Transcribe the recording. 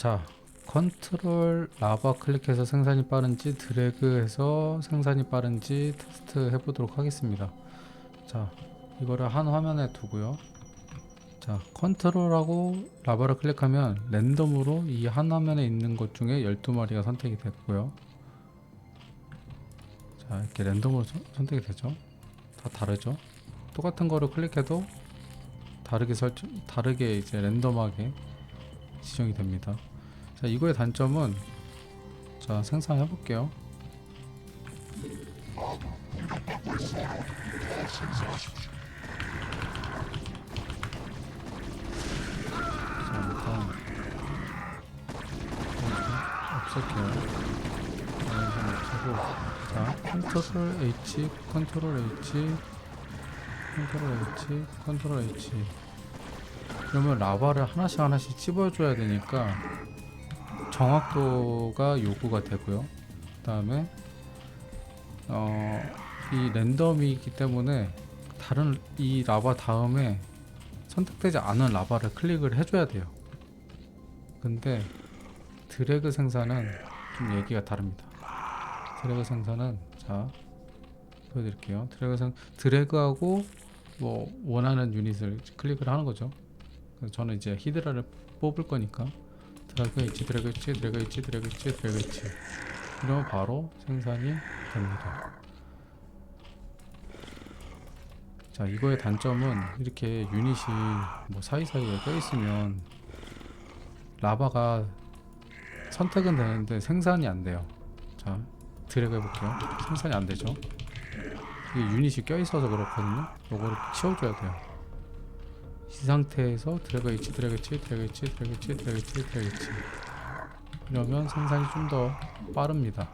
자 컨트롤 라바 클릭해서 생산이 빠른지 드래그해서 생산이 빠른지 테스트 해보도록 하겠습니다. 자 이거를 한 화면에 두고요. 자 컨트롤하고 라바를 클릭하면 랜덤으로 이 한 화면에 있는 것 중에 12마리가 선택이 됐고요. 자 이렇게 랜덤으로 선- 선택이 되죠. 다 다르죠? 똑같은 거를 클릭해도 다르게 설정 다르게 이제 랜덤하게 지정이 됩니다 자 이거의 단점은 자 생산해 볼게요. 자 일단 없앨게요. 자, 컨트롤 H 컨트롤 H 컨트롤 H 컨트롤 H. 그러면 라바를 하나씩 하나씩 찝어줘야 되니까 정확도가 요구가 되고요. 그 다음에 어, 이 랜덤이기 때문에 다른 이 라바 다음에 선택되지 않은 라바를 클릭을 해줘야 돼요. 근데 드래그 생산은 좀 얘기가 다릅니다. 드래그 생산은 자 보여드릴게요. 드래그 생 드래그하고 뭐 원하는 유닛을 클릭을 하는 거죠. 저는 이제 히드라를 뽑을 거니까 드래그 있지 드래그 있지 드래그 있지 드래그 있지 드래그 있지. 이러면 바로 생산이 됩니다. 자 이거의 단점은 이렇게 유닛이 뭐 사이사이에 껴있으면 라바가 선택은 되는데 생산이 안 돼요. 자 드래그 해볼게요. 생산이 안 되죠. 이게 유닛이 껴있어서 그렇거든요. 요거를 치워줘야 돼요 이 상태에서 드래그 있지 드래그 있지 드래그 있지 드래그 있지 드래그 있지 드래그 있지. 이러면 생산이 좀 더 빠릅니다